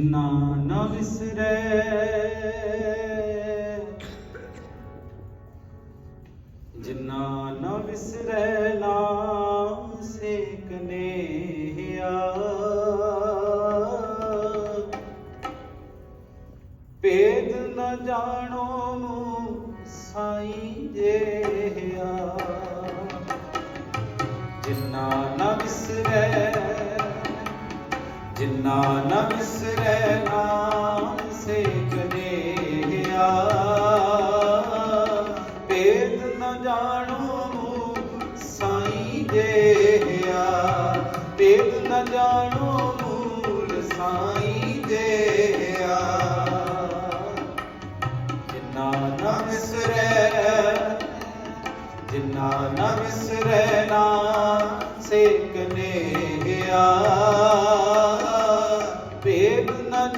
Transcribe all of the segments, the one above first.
ਨਾ ਨਾ ਵਿਸਰੈ ਜਿਨਾ ਨਾ ਵਿਸਰੈ ਨਾਮ ਸੇਕ ਨੇਹਿਆ। ਭੇਦ ਨਾ ਜਾਣੋ ਨੂੰ ਸਾਈਂ ਜੇਹਿਆ। ਜਿਨਾ ਨਾ ਵਿਸਰੈ ਜਿਨਾ ਨ ਵਿਸਰੈ ਨਾਮ ਸੇਕ ਨੇਹਿਆ ਭੇਦ ਨ ਜਾਣੋ ਸਾਈਂ ਦੇਹਿਆ ਭੇਦ ਨ ਜਾਣੋ ਮੂਲ ਸਾਈਂ ਦੇਹਿਆ ਜਿਨਾ ਨ ਵਿਸਰੈ ਜਿਨਾ ਨ ਵਿਸਰੈ ਨਾਮ ਸੇਕ ਨੇਹਿਆ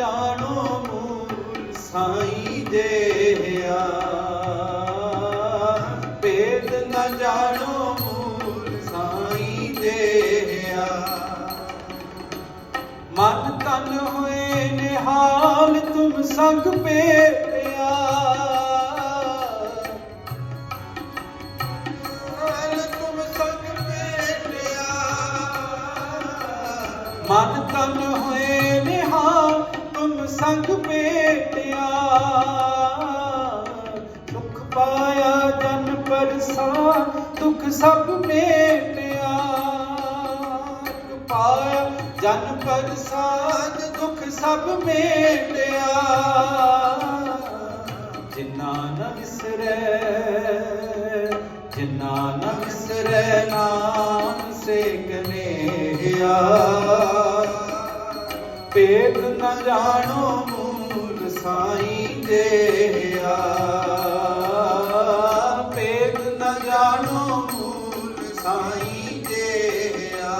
ਜਾਣੋ ਮੂਲ ਸਾਈਂ ਦੇਹਿਆ ਭੇਦ ਨਾ ਜਾਣੋ ਮੂਲ ਸਾਈਂ ਦੇਹਿਆ ਮਨ ਤਨ ਹੋਏ ਨਿਹਾਲ ਤੁਮ ਸੰਗ ਪੇ ਸੰਗ ਭੇਟਿਆ ਦੁੱਖ ਪਾਇਆ ਜਨ ਪਰਸਾਨ ਦੁੱਖ ਸਭ ਮੇਟਿਆ। ਦੁੱਖ ਪਾਇਆ ਜਨ ਪਰਸਾਨ ਦੁੱਖ ਸਭ ਮੇਟਿਆ। ਜਿਨਾ ਨ ਵਿਸਰੈ, ਜਿਨਾ ਨ ਵਿਸਰੈ, ਨਾਮ ਸੇਕ ਨੇਹਿਆ ਭੇਦ ਨ ਜਾਣੋ ਮੂਲ ਸਾਈਂ ਦੇਹਿਆ ਭੇਦ ਨ ਜਾਣੋ ਮੂਲ ਸਾਈਂ ਦੇਹਿਆ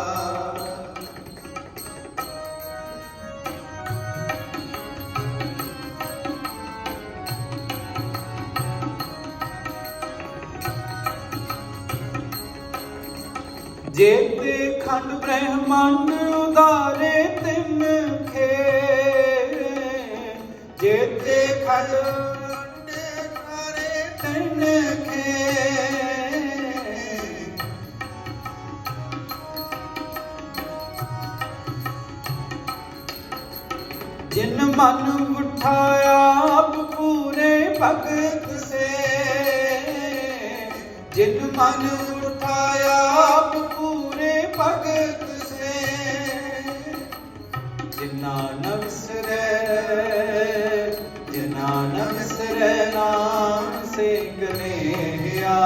ਜੇਤੇ ਖੰਡ ਬ੍ਰਹਮੰਡ ਉਦਾਰੇ ਜੇਤੇ ਖੰਡ ਉਦਾਰੇ ਤਿੰਨ ਖੇ ਜਿਨ ਮਨ ਉਠਾਇਆ ਆਪ ਪੂਰੇ ਭਗਤ ਸੇ। ਜਿਨ ਮਨ ਉਠਾਇਆ ਆਪ ਪੂਰੇ ਭਗਤ ਸੇ। ਜਿਨਾ ਨ ਵਿਸਰੈ ਨਾਮ ਸਿੰਘ ਨੇਹਿਆ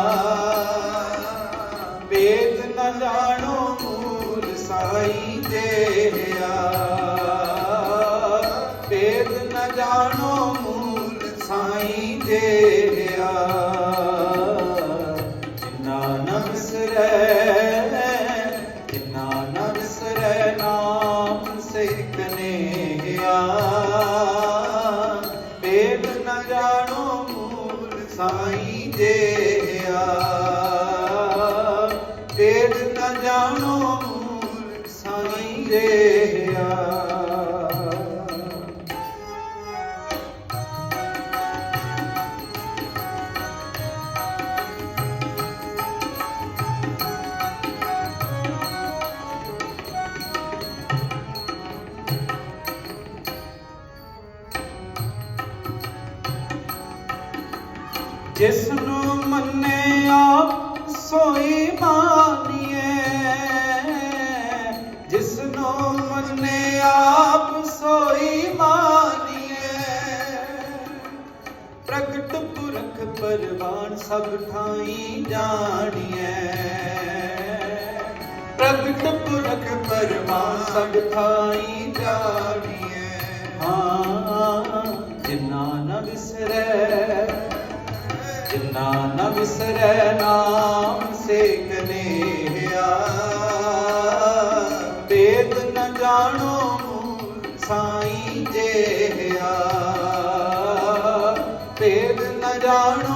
ਵੇਦ ਨ ਜਾਣੋ ਮੂਲ ਸਾਈ ਦੇਹਿਆ ਵੇਦ ਨ ਜਾਣੋ ਮੂਲ ਸਾਈ ਦੇਹਿਆ ਦੇਹਿਆ ਵੇਦ ਨ ਜਾਣੋ ਮੂਲ ਸਾਈ ਦੇਹਿਆ ਜਿਸ ਸਭ ਠਾਈ ਜਾਣੀਏ ਪ੍ਰਗਟ ਪੁਰਖ ਪਰਵਾਨ ਸਭ ਠਾਈ ਜਾਣੀਏ ਹਾਂ, ਜਿਨਾ ਨ ਵਿਸਰੈ, ਜਿਨਾ ਨ ਵਿਸਰੈ ਨਾਮ ਸੇਕ ਨੇਹਿਆ। ਭੇਦ ਨ ਜਾਣੋ ਮੂਲ ਸਾਈਂ ਜੇਹਿਆ। ਭੇਦ ਨ ਜਾਣੋ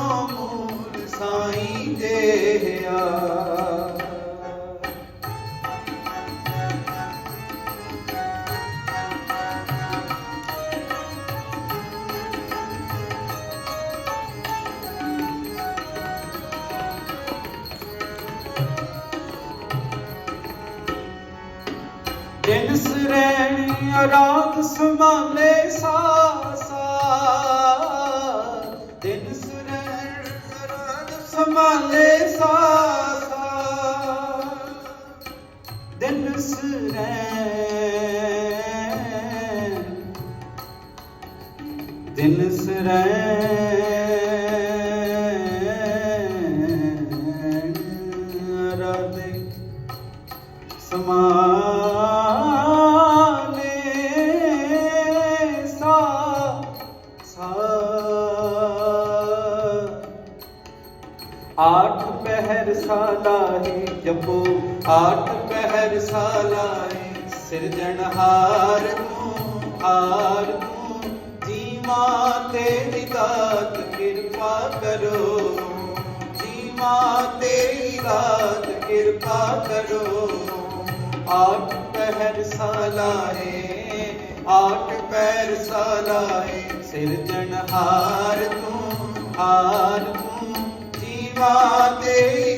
ਦੇਹਿਆ ਦਿਨ ਸਰੈਣੀ ਰਾਤ ਸਮਾਨੇ ਸਾਸਾ ਦਿਨ ਸਰੈਣੀ ਰਾਤ ਸਮਾਨੇ ਦਿਨ ਰਾਧੇ ਸਮਾਲੇ ਸਾ ਸਾ ਆਠ ਪਹਿਰ ਸਾਲਾਹੇ ਜਪੋ ਆਠ ਪਹਿਰ ਸਾਲਾਹੇ ਸਿਰਜਣਹਾਰ ਨੂੰ ਹਾਰ ਤੂੰ ਮਾਤੇ ਨਿਦਾਤ ਕਿਰਪਾ ਕਰੋ। ਜੀ ਮਾਤੇ ਨਿਦਾਤ ਕਿਰਪਾ ਕਰੋ। ਆਠ ਪਹਿਰ ਸਾਲਾਏ, ਆਠ ਪੈਰ ਸਾਲਾਏ ਸਿਰਜਣਹਾਰ ਤੂੰ, ਹਾਰ ਤੂੰ। ਜੀਵਾ ਤੇਰੀ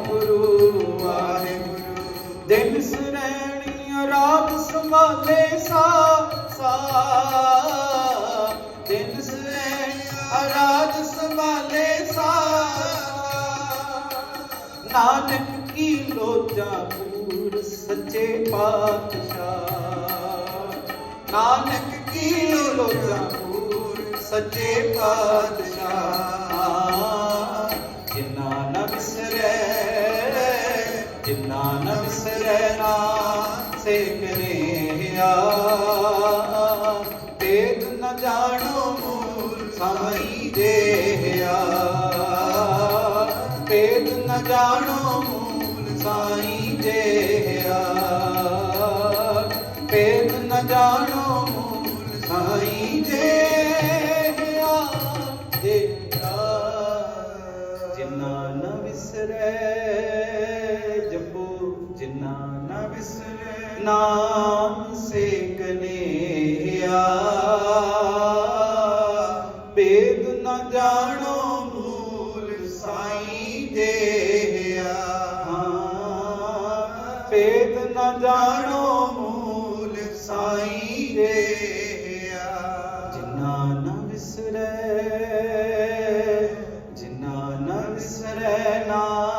ਰਾਤ ਸੰਭਾਲੇ ਸਾ ਸਾ। ਦਿਨ ਸਰੈਣੀ ਰਾਤ ਸੰਭਾਲੇ ਸਾ। ਨਾਨਕ ਕੀ ਲੋਚਾ ਪੂਰ ਸੱਚੇ ਪਾਤਸ਼ਾਹ। ਨਾਨਕ ਕੀ ਲੋਚਾ ਪੂਰ ਸੱਚੇ ਪਾਤਸ਼ਾਹ। ਮੂਲ ਸਾਈ ਦੇਹਿਆ। ਭੇਦ ਨ ਜਾਣੋ ਮੂਲ ਸਾਈ ਦੇਹਿਆ। ਜਾਣੋ ਮੂਲ ਸਾਈ ਦੇਹਿਆ ਜਿਨਾ ਨ ਵਿਸਰੈ ਜਿਨਾ ਨ ਵਿਸਰੈ ਨਾਮ